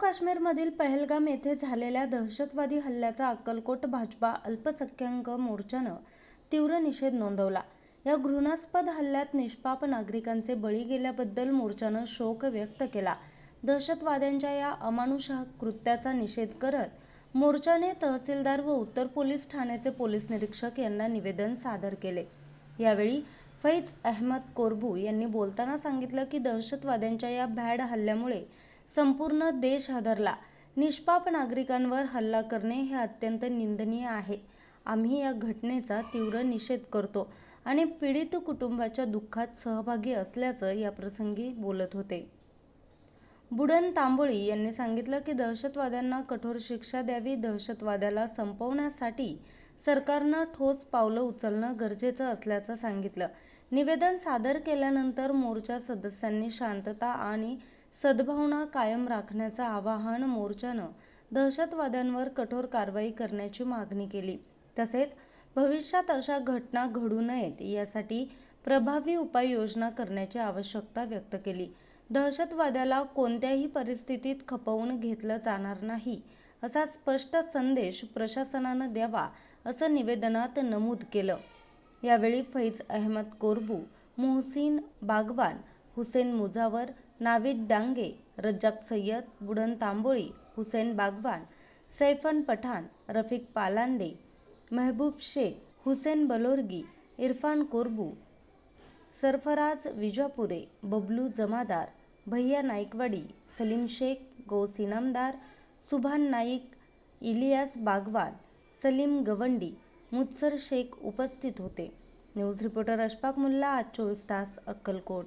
काश्मीरमधील पहलगाम येथे झालेल्या दहशतवादी हल्ल्याचा अक्कलकोट भाजपा अल्पसंख्याक मोर्चानं तीव्र निषेध नोंदवला. या घृणास्पद हल्ल्यात निष्पाप नागरिकांचे बळी गेल्याबद्दल मोर्चानं शोक व्यक्त केला. दहशतवाद्यांच्या या अमानुषाह कृत्याचा निषेध करत मोर्चाने तहसीलदार व उत्तर पोलीस ठाण्याचे पोलीस निरीक्षक यांना निवेदन सादर केले. यावेळी फैज अहमद कोरबू यांनी बोलताना सांगितलं की दहशतवाद्यांच्या या भॅड हल्ल्यामुळे संपूर्ण देश हादरला. निष्पाप नागरिकांवर हल्ला करणे हे अत्यंत निंदनीय आहे. आम्ही या घटनेचा तीव्र निषेध करतो आणि पीडित कुटुंबाच्या दुःखात सहभागी असल्याचं याप्रसंगी बोलत होते. बुडन तांबोळी यांनी सांगितलं की दहशतवाद्यांना कठोर शिक्षा द्यावी दहशतवाद्याला संपवण्यासाठी सरकारनं ठोस पावलं उचलणं गरजेचं असल्याचं सांगितलं. निवेदन सादर केल्यानंतर मोर्चा सदस्यांनी शांतता आणि सद्भावना कायम राखण्याचं आवाहन मोर्चानं दहशतवाद्यांवर कठोर कारवाई करण्याची मागणी केली. तसेच भविष्यात अशा घटना घडू नयेत यासाठी प्रभावी उपाययोजना करण्याची आवश्यकता व्यक्त केली. दहशतवाद्याला कोणत्याही परिस्थितीत खपवून घेतलं जाणार नाही असा स्पष्ट संदेश प्रशासनानं द्यावा असं निवेदनात नमूद केलं. यावेळी फैज अहमद कोरबू मोहसिन बागवान हुसेन मुजावर नाविद डांगे रज्जाक सय्यद बुडन तांबोळी हुसेन बागवान सैफन पठाण रफिक पालांडे महबूब शेख हुसेन बलोर्गी इरफान कोरबू सरफराज विजापुरे बबलू जमादार भैया नाईकवाडी सलीम शेख गौस इनामदार सुभान नाईक इलियास बागवान सलीम गवंडी मुत्सर शेख उपस्थित होते. न्यूज रिपोर्टर अशफाक मुल्ला आज चोवीस तास अक्कलकोट.